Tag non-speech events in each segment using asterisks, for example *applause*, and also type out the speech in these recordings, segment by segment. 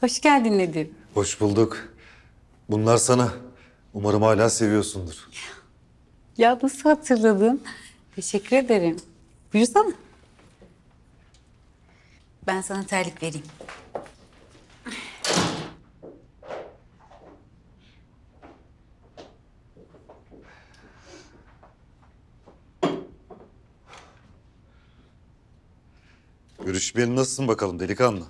Hoş geldin Nedim. Hoş bulduk. Bunlar sana. Umarım hala seviyorsundur. Ya nasıl hatırladın? Teşekkür ederim. Buyursana. Ben sana terlik vereyim. Görüşmeyeli nasılsın bakalım delikanlı?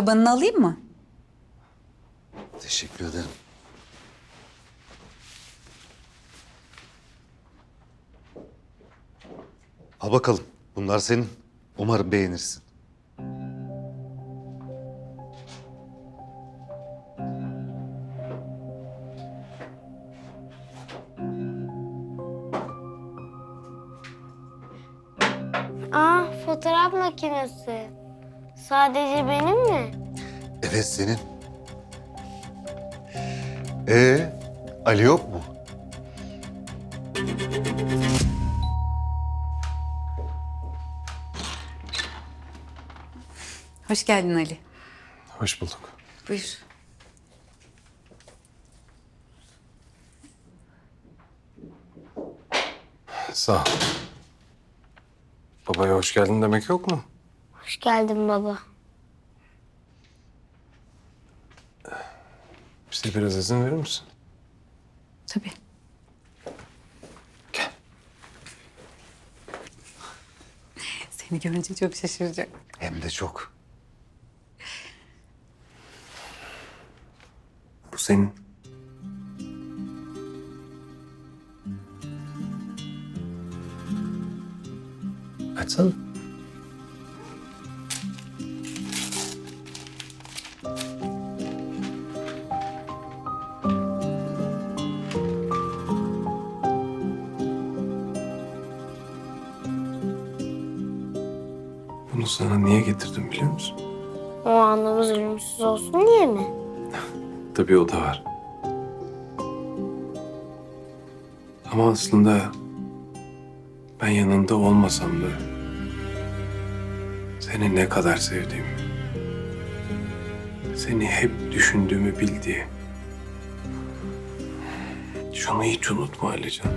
Kabanını alayım mı? Teşekkür ederim. Al bakalım. Bunlar senin. Umarım beğenirsin. Aa fotoğraf makinesi. Sadece benim mi? Evet senin. Ee, Ali yok mu? Hoş geldin Ali. Hoş bulduk. Buyur. Sağ ol. Babaya hoş geldin demek yok mu? Hoş geldin baba. Bize biraz izin verir misin? Tabii. Gel. Seni görünce çok şaşıracak. Hem de çok. Bu senin. Açsana. Sana niye getirdim biliyor musun? O anımız ölümsüz olsun diye mi? *laughs* Tabii o da var. Ama aslında ben yanında olmasam da seni ne kadar sevdiğimi, seni hep düşündüğümü bildiği. Şunu hiç unutma Alican.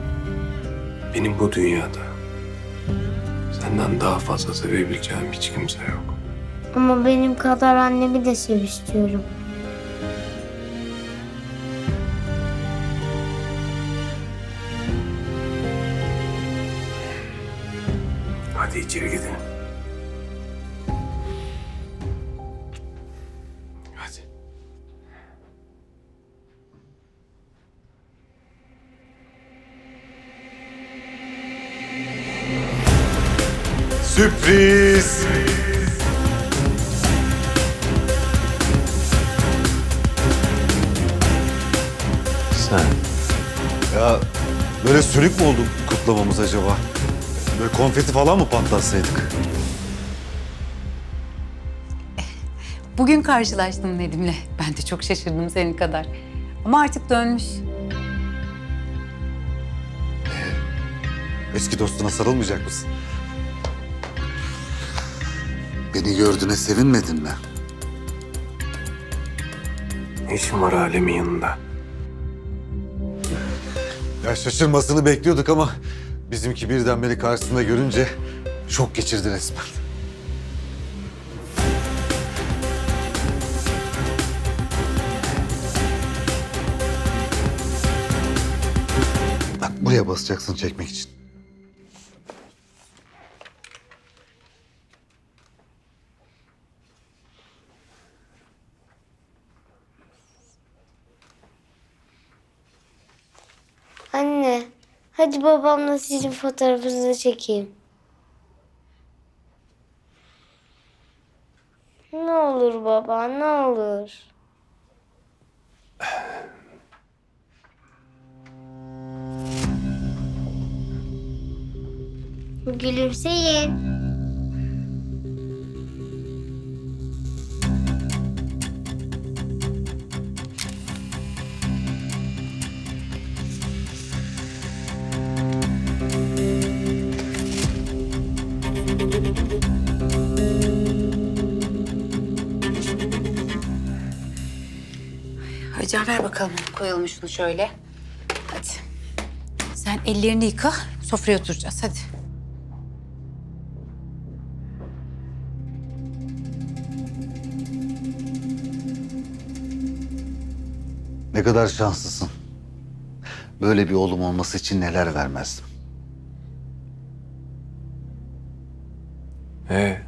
Benim bu dünyada senden daha fazla sevebileceğim hiç kimse yok. Ama benim kadar annemi de sev istiyorum. Hadi içeri gidelim. Sürpriz! Sen Ya böyle sönük mü oldu kutlamamız acaba? Böyle konfeti falan mı patlatsaydık? Bugün karşılaştım Nedim'le. Ben de çok şaşırdım senin kadar. Ama artık dönmüş. Eski dostuna sarılmayacak mısın? Beni gördüğüne sevinmedin mi? ne işin var alemin yanında? Ya şaşırmasını bekliyorduk ama bizimki birden beni karşısında görünce şok geçirdi resmen. Bak buraya basacaksın çekmek için. Hadi babamla sizin fotoğrafınızı çekeyim. Ne olur baba, ne olur. Gülümseyin. Alican ver bakalım. Koyalım şunu şöyle. Hadi. Sen ellerini yıka. Sofraya oturacağız. Hadi. Ne kadar şanslısın. Böyle bir oğlum olması için neler vermezdim. Ee,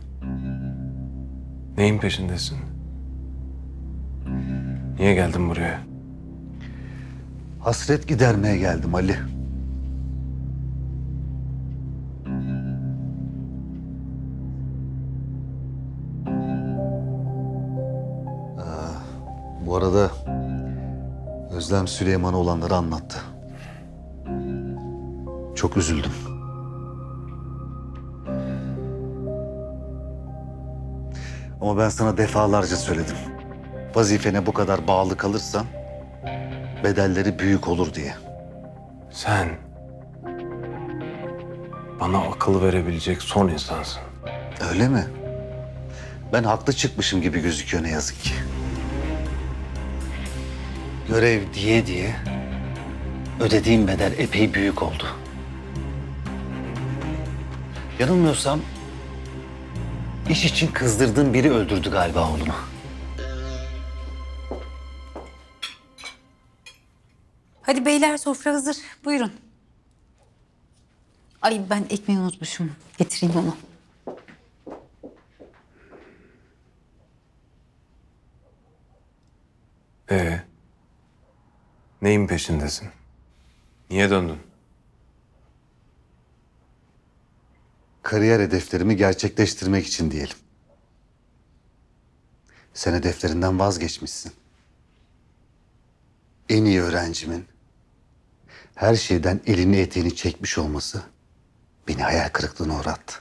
neyin peşindesin? Niye geldin buraya? Hasret gidermeye geldim Ali. Aa, bu arada Özlem Süleyman'a olanları anlattı. Çok üzüldüm. Ama ben sana defalarca söyledim. Vazifene bu kadar bağlı kalırsan bedelleri büyük olur diye. Sen bana akıl verebilecek son insansın. Öyle mi? Ben haklı çıkmışım gibi gözüküyor ne yazık ki. Görev diye diye ödediğim bedel epey büyük oldu. Yanılmıyorsam iş için kızdırdığım biri öldürdü galiba oğlumu. Hadi beyler sofra hazır. Buyurun. Ay ben ekmeği unutmuşum. Getireyim onu. Ee, neyin peşindesin? Niye döndün? Kariyer hedeflerimi gerçekleştirmek için diyelim. Sen hedeflerinden vazgeçmişsin. En iyi öğrencimin her şeyden elini eteğini çekmiş olması beni hayal kırıklığına uğrattı.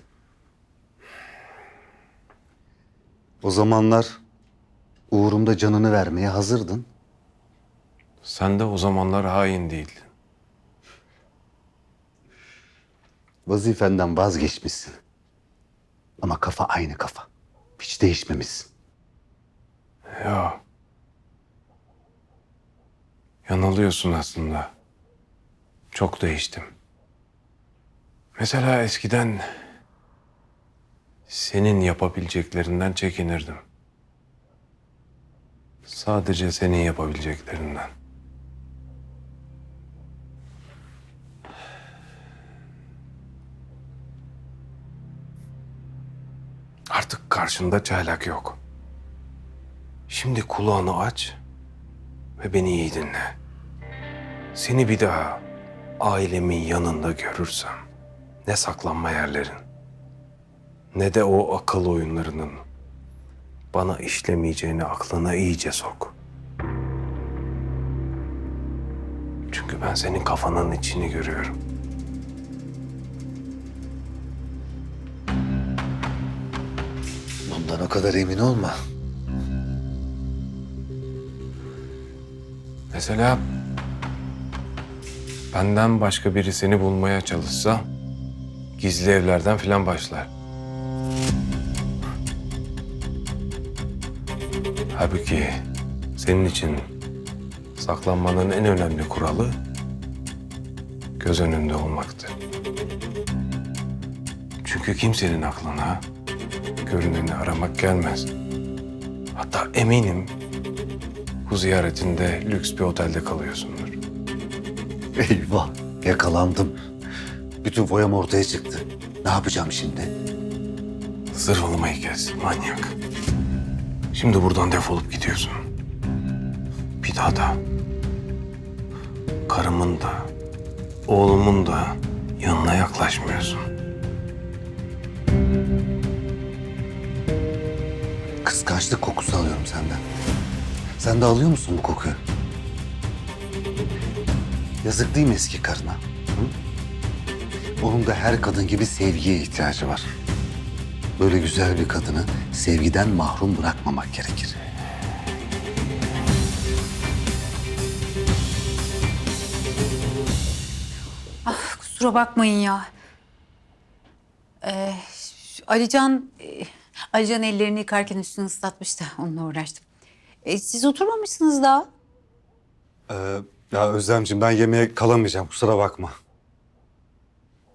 O zamanlar uğrumda canını vermeye hazırdın. Sen de o zamanlar hain değildin. Vazifenden vazgeçmişsin. Ama kafa aynı kafa. Hiç değişmemişsin. Ya. Yanılıyorsun aslında. Çok değiştim. Mesela eskiden senin yapabileceklerinden çekinirdim. Sadece senin yapabileceklerinden. Artık karşında çaylak yok. Şimdi kulağını aç ve beni iyi dinle. Seni bir daha ailemin yanında görürsem ne saklanma yerlerin ne de o akıl oyunlarının bana işlemeyeceğini aklına iyice sok. Çünkü ben senin kafanın içini görüyorum. Bundan o kadar emin olma. Mesela benden başka biri seni bulmaya çalışsa gizli evlerden filan başlar. Halbuki senin için saklanmanın en önemli kuralı göz önünde olmaktır. Çünkü kimsenin aklına görüneni aramak gelmez. Hatta eminim bu ziyaretinde lüks bir otelde kalıyorsundur. Eyvah yakalandım. Bütün foyam ortaya çıktı. Ne yapacağım şimdi? Zırvalamayı kes manyak. Şimdi buradan defolup gidiyorsun. Bir daha da karımın da oğlumun da yanına yaklaşmıyorsun. Kıskançlık kokusu alıyorum senden. Sen de alıyor musun bu kokuyu? Yazık değil mi eski karına? Hı? Onun da her kadın gibi sevgiye ihtiyacı var. Böyle güzel bir kadını sevgiden mahrum bırakmamak gerekir. Kusura bakmayın ya. Ee, Alican, e, Alican ellerini yıkarken üstünü ıslatmış da onunla uğraştım. E, siz oturmamışsınız daha. Ee, ya Özlemciğim ben yemeğe kalamayacağım kusura bakma.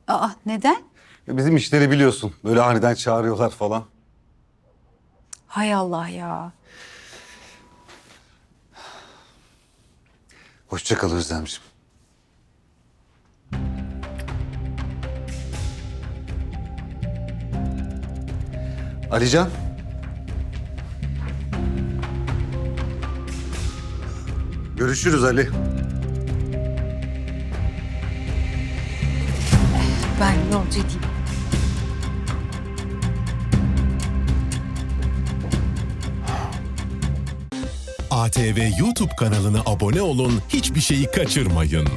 Aa neden? Ya Bizim işleri biliyorsun. Böyle aniden çağırıyorlar falan. Hay Allah ya. Hoşça kal Özlemciğim. Alican. Görüşürüz Ali. Ben yolcu edeyim. ATV YouTube kanalına abone olun, hiçbir şeyi kaçırmayın.